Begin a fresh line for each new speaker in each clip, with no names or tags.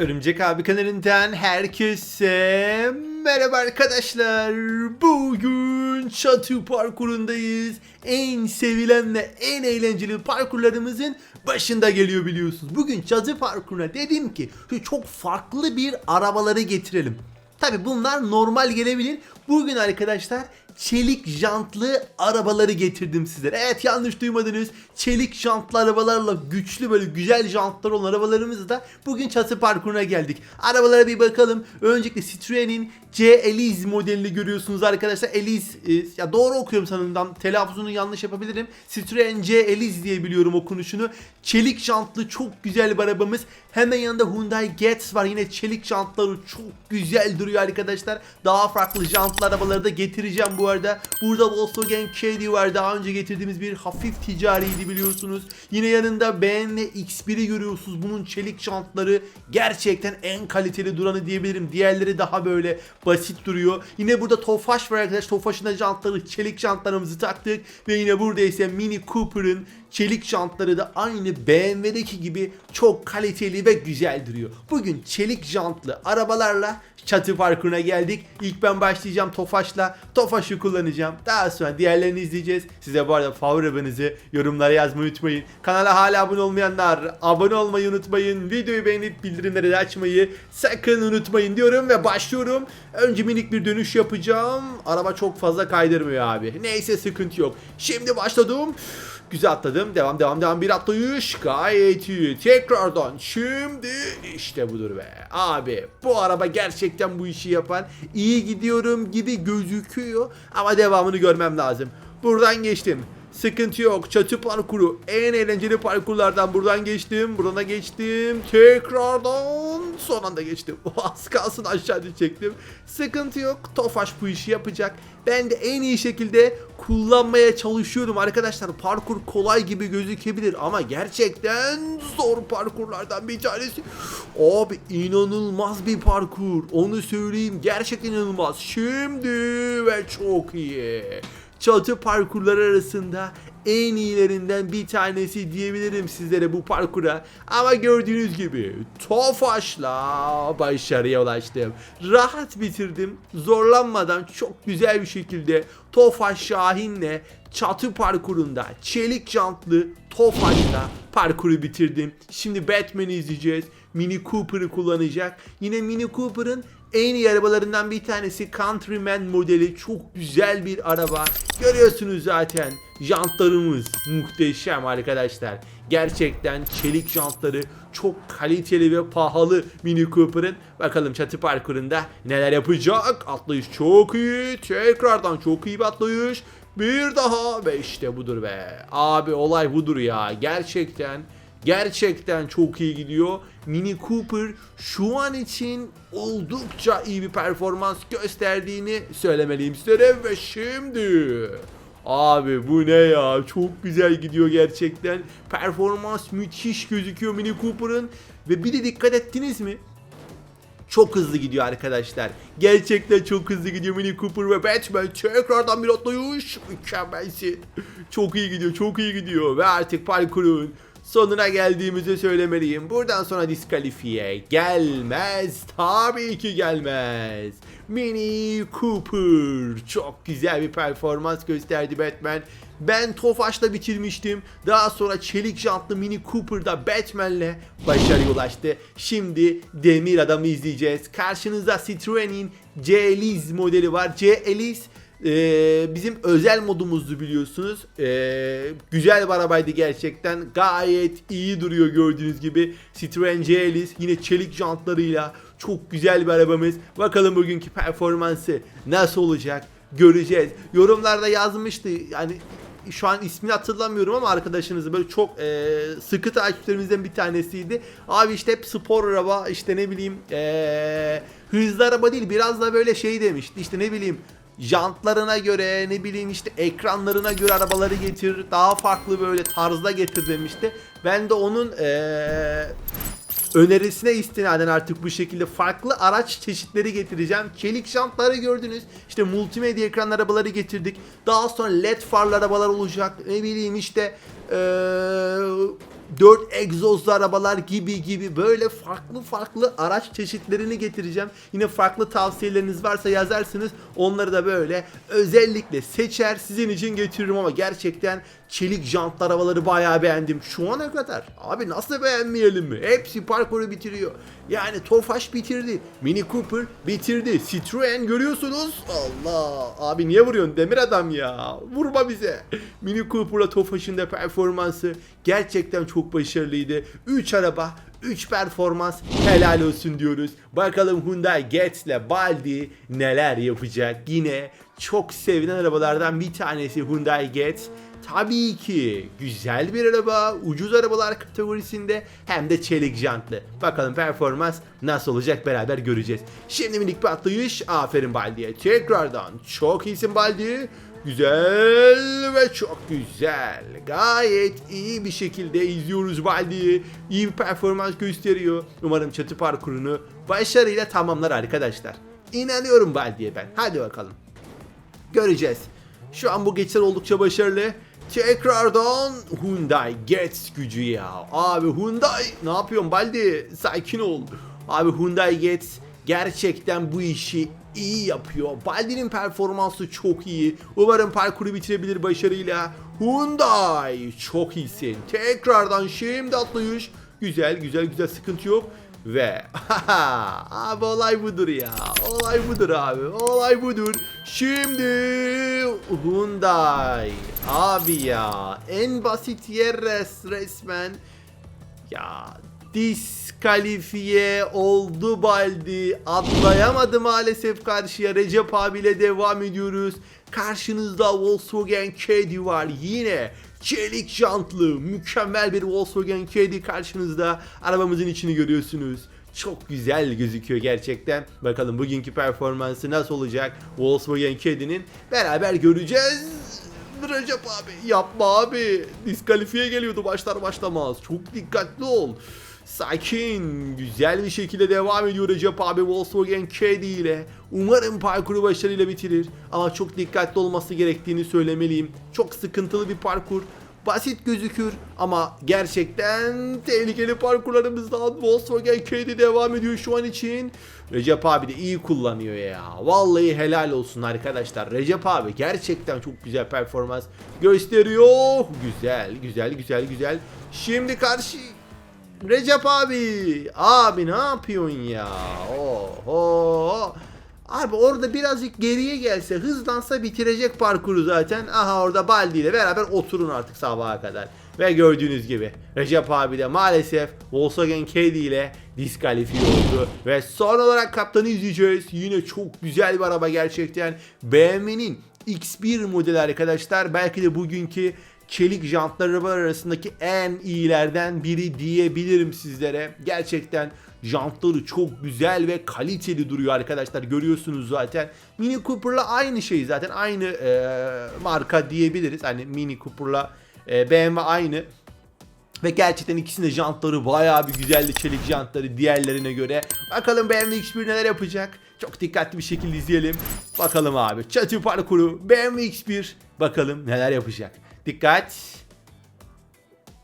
Örümcek abi kanalından herkese merhaba arkadaşlar. Bugün çatı parkurundayız. En sevilen ve en eğlenceli parkurlarımızın başında geliyor biliyorsunuz. Bugün çatı parkuruna dedim ki çok farklı bir arabaları getirelim. Tabi bunlar normal gelebilir. Bugün arkadaşlar çelik jantlı arabaları getirdim sizlere. Evet yanlış duymadınız. Çelik jantlı arabalarla güçlü böyle güzel jantlar olan arabalarımızla bugün çatı parkuruna geldik. Arabalara bir bakalım. Öncelikle Citroen'in C Elise modelini görüyorsunuz arkadaşlar. Elise e, ya doğru okuyorum sanırım. Telaffuzunu yanlış yapabilirim. Citroen C Elise diye biliyorum okunuşunu. Çelik jantlı çok güzel bir arabamız. Hemen yanında Hyundai Getz var. Yine çelik jantları çok güzel duruyor arkadaşlar. Daha farklı jantlı arabaları da getireceğim bu arada. Burada Volkswagen Caddy var. Daha önce getirdiğimiz bir hafif ticariydi biliyorsunuz. Yine yanında BMW X1'i görüyorsunuz. Bunun çelik jantları gerçekten en kaliteli duranı diyebilirim. Diğerleri daha böyle basit duruyor. Yine burada Tofaş var arkadaşlar. Tofaş'ın da jantları çelik jantlarımızı taktık. Ve yine burada ise Mini Cooper'ın çelik jantları da aynı BMW'deki gibi çok kaliteli ve güzel duruyor. Bugün çelik jantlı arabalarla çatı parkuruna geldik. İlk ben başlayacağım Tofaş'la. Tofaş'ı kullanacağım. Daha sonra diğerlerini izleyeceğiz. Size bu arada favori arabanızı yorumlara yazmayı unutmayın. Kanala hala abone olmayanlar abone olmayı unutmayın. Videoyu beğenip bildirimleri açmayı sakın unutmayın diyorum ve başlıyorum. Önce minik bir dönüş yapacağım. Araba çok fazla kaydırmıyor abi. Neyse sıkıntı yok. Şimdi başladım. Güzel atladım. Devam devam devam bir atlayış. Gayet iyi. Tekrardan. Şimdi işte budur be. Abi bu araba gerçekten bu işi yapan. İyi gidiyorum gibi gözüküyor. Ama devamını görmem lazım. Buradan geçtim. Sıkıntı yok. Çatı parkuru. En eğlenceli parkurlardan buradan geçtim. Buradan da geçtim. Tekrardan son anda geçtim. Az kalsın aşağı düşecektim. Sıkıntı yok. Tofaş bu işi yapacak. Ben de en iyi şekilde kullanmaya çalışıyorum arkadaşlar. Parkur kolay gibi gözükebilir ama gerçekten zor parkurlardan bir tanesi. Abi inanılmaz bir parkur. Onu söyleyeyim. Gerçekten inanılmaz. Şimdi ve çok iyi çatı parkurları arasında en iyilerinden bir tanesi diyebilirim sizlere bu parkura. Ama gördüğünüz gibi Tofaş'la başarıya ulaştım. Rahat bitirdim. Zorlanmadan çok güzel bir şekilde Tofaş Şahin'le çatı parkurunda çelik jantlı Tofaş'la parkuru bitirdim. Şimdi Batman'i izleyeceğiz. Mini Cooper'ı kullanacak. Yine Mini Cooper'ın en iyi arabalarından bir tanesi Countryman modeli. Çok güzel bir araba. Görüyorsunuz zaten. Jantlarımız muhteşem arkadaşlar. Gerçekten çelik jantları çok kaliteli ve pahalı Mini Cooper'ın. Bakalım çatı parkurunda neler yapacak. Atlayış çok iyi. Tekrardan çok iyi bir atlayış. Bir daha ve işte budur be. Abi olay budur ya. Gerçekten Gerçekten çok iyi gidiyor. Mini Cooper şu an için oldukça iyi bir performans gösterdiğini söylemeliyim size ve şimdi Abi bu ne ya? Çok güzel gidiyor gerçekten. Performans müthiş gözüküyor Mini Cooper'ın. Ve bir de dikkat ettiniz mi? Çok hızlı gidiyor arkadaşlar. Gerçekten çok hızlı gidiyor Mini Cooper ve Batman. Tekrardan bir atlayış. Mükemmelsin. Çok iyi gidiyor, çok iyi gidiyor. Ve artık parkurun sonuna geldiğimizi söylemeliyim. Buradan sonra diskalifiye gelmez. Tabii ki gelmez. Mini Cooper. Çok güzel bir performans gösterdi Batman. Ben Tofaş'la bitirmiştim. Daha sonra çelik jantlı Mini Cooper'da Batman'le başarıya ulaştı. Şimdi Demir Adam'ı izleyeceğiz. Karşınızda Citroen'in C Elise modeli var. C Elise ee, bizim özel modumuzdu biliyorsunuz. Ee, güzel bir arabaydı gerçekten. Gayet iyi duruyor gördüğünüz gibi. Citroen C-Elise yine çelik jantlarıyla çok güzel bir arabamız. Bakalım bugünkü performansı nasıl olacak göreceğiz. Yorumlarda yazmıştı yani şu an ismini hatırlamıyorum ama arkadaşınızı böyle çok e, sıkı takipçilerimizden bir tanesiydi. Abi işte hep spor araba işte ne bileyim e, hızlı araba değil biraz da böyle şey demişti işte ne bileyim jantlarına göre ne bileyim işte ekranlarına göre arabaları getir daha farklı böyle tarzda getir demişti. Ben de onun ee, önerisine istinaden artık bu şekilde farklı araç çeşitleri getireceğim. Çelik jantları gördünüz. İşte multimedya ekran arabaları getirdik. Daha sonra led farlı arabalar olacak. Ne bileyim işte ee, 4 egzozlu arabalar gibi gibi böyle farklı farklı araç çeşitlerini getireceğim. Yine farklı tavsiyeleriniz varsa yazarsınız. Onları da böyle özellikle seçer sizin için getiririm ama gerçekten çelik jantlı arabaları bayağı beğendim şu ana kadar. Abi nasıl beğenmeyelim mi? Hepsi parkuru bitiriyor. Yani Tofaş bitirdi. Mini Cooper bitirdi. Citroen görüyorsunuz. Allah. Abi niye vuruyorsun demir adam ya? Vurma bize. Mini Cooper'la Tofaş'ın da performansı gerçekten çok başarılıydı. 3 araba 3 performans helal olsun diyoruz. Bakalım Hyundai Getz'le Baldi neler yapacak. Yine çok sevilen arabalardan bir tanesi Hyundai Getz. Tabii ki güzel bir araba, ucuz arabalar kategorisinde hem de çelik jantlı. Bakalım performans nasıl olacak beraber göreceğiz. Şimdi minik bir atlayış. Aferin Baldi'ye. Tekrardan çok iyisin Baldi. Güzel ve çok güzel. Gayet iyi bir şekilde izliyoruz Baldi'yi. İyi bir performans gösteriyor. Umarım çatı parkurunu başarıyla tamamlar arkadaşlar. İnanıyorum Baldi'ye ben. Hadi bakalım. Göreceğiz. Şu an bu geçişler oldukça başarılı. Tekrardan Hyundai Getz gücü ya. Abi Hyundai ne yapıyorsun Baldi? Sakin ol. Abi Hyundai Getz gerçekten bu işi iyi yapıyor. Baldi'nin performansı çok iyi. Umarım parkuru bitirebilir başarıyla. Hyundai çok iyisin. Tekrardan şimdi atlayış. Güzel güzel güzel sıkıntı yok. Ve abi olay budur ya. Olay budur abi. Olay budur. Şimdi Hyundai. Abi ya en basit yer res, resmen. Ya diskalifiye oldu Baldi. Atlayamadı maalesef karşıya. Recep abiyle devam ediyoruz. Karşınızda Volkswagen Caddy var. Yine çelik jantlı mükemmel bir Volkswagen Caddy karşınızda. Arabamızın içini görüyorsunuz. Çok güzel gözüküyor gerçekten. Bakalım bugünkü performansı nasıl olacak Volkswagen Caddy'nin beraber göreceğiz. Recep abi yapma abi. Diskalifiye geliyordu başlar başlamaz. Çok dikkatli ol. Sakin, güzel bir şekilde devam ediyor Recep abi Volkswagen Caddy ile. Umarım parkuru başarıyla bitirir. Ama çok dikkatli olması gerektiğini söylemeliyim. Çok sıkıntılı bir parkur. Basit gözükür ama gerçekten tehlikeli parkurlarımızdan Volkswagen Caddy devam ediyor şu an için. Recep abi de iyi kullanıyor ya. Vallahi helal olsun arkadaşlar. Recep abi gerçekten çok güzel performans gösteriyor. Güzel, güzel, güzel, güzel. Şimdi karşı Recep abi. Abi ne yapıyorsun ya? Oho. Abi orada birazcık geriye gelse hızlansa bitirecek parkuru zaten. Aha orada Baldi ile beraber oturun artık sabaha kadar. Ve gördüğünüz gibi Recep abi de maalesef Volkswagen Caddy ile diskalifiye oldu. Ve son olarak kaptanı izleyeceğiz. Yine çok güzel bir araba gerçekten. BMW'nin X1 modeli arkadaşlar. Belki de bugünkü çelik jantlı arabalar arasındaki en iyilerden biri diyebilirim sizlere. Gerçekten jantları çok güzel ve kaliteli duruyor arkadaşlar. Görüyorsunuz zaten. Mini Cooper'la aynı şey zaten. Aynı e, marka diyebiliriz. Hani Mini Cooper'la e, BMW aynı. Ve gerçekten ikisinin de jantları bayağı bir güzeldi çelik jantları diğerlerine göre. Bakalım BMW X1 neler yapacak. Çok dikkatli bir şekilde izleyelim. Bakalım abi. Çatı parkuru BMW X1. Bakalım neler yapacak. Dikkat.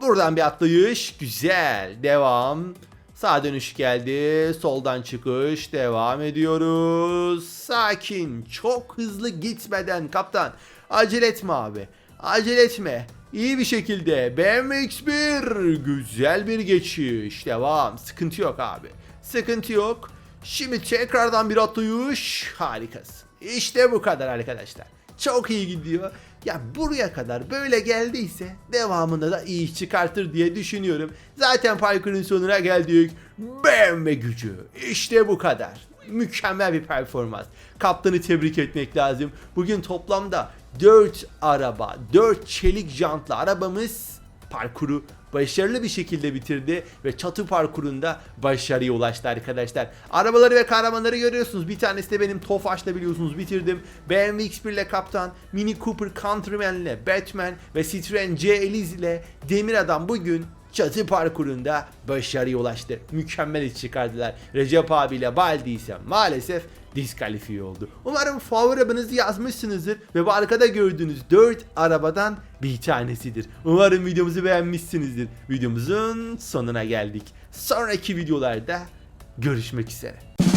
Buradan bir atlayış. Güzel. Devam. Sağ dönüş geldi. Soldan çıkış. Devam ediyoruz. Sakin. Çok hızlı gitmeden kaptan. Acele etme abi. Acele etme. İyi bir şekilde BMW X1 güzel bir geçiş. Devam. Sıkıntı yok abi. Sıkıntı yok. Şimdi tekrardan bir atlayış. Harikasın. İşte bu kadar arkadaşlar. Çok iyi gidiyor. Ya buraya kadar böyle geldiyse devamında da iyi çıkartır diye düşünüyorum. Zaten parkurun sonuna geldik. BMW gücü. İşte bu kadar. Mükemmel bir performans. Kaptanı tebrik etmek lazım. Bugün toplamda 4 araba, 4 çelik jantlı arabamız parkuru başarılı bir şekilde bitirdi ve çatı parkurunda başarıya ulaştı arkadaşlar. Arabaları ve kahramanları görüyorsunuz. Bir tanesi de benim Tofaş'la biliyorsunuz bitirdim. BMW X1 ile Kaptan, Mini Cooper Countryman ile Batman ve Citroen C Elise ile Demir Adam bugün çatı parkurunda başarıya ulaştı. Mükemmel iş çıkardılar. Recep abiyle Baldi ise maalesef diskalifiye oldu. Umarım favori arabanızı yazmışsınızdır ve bu arkada gördüğünüz 4 arabadan bir tanesidir. Umarım videomuzu beğenmişsinizdir. Videomuzun sonuna geldik. Sonraki videolarda görüşmek üzere.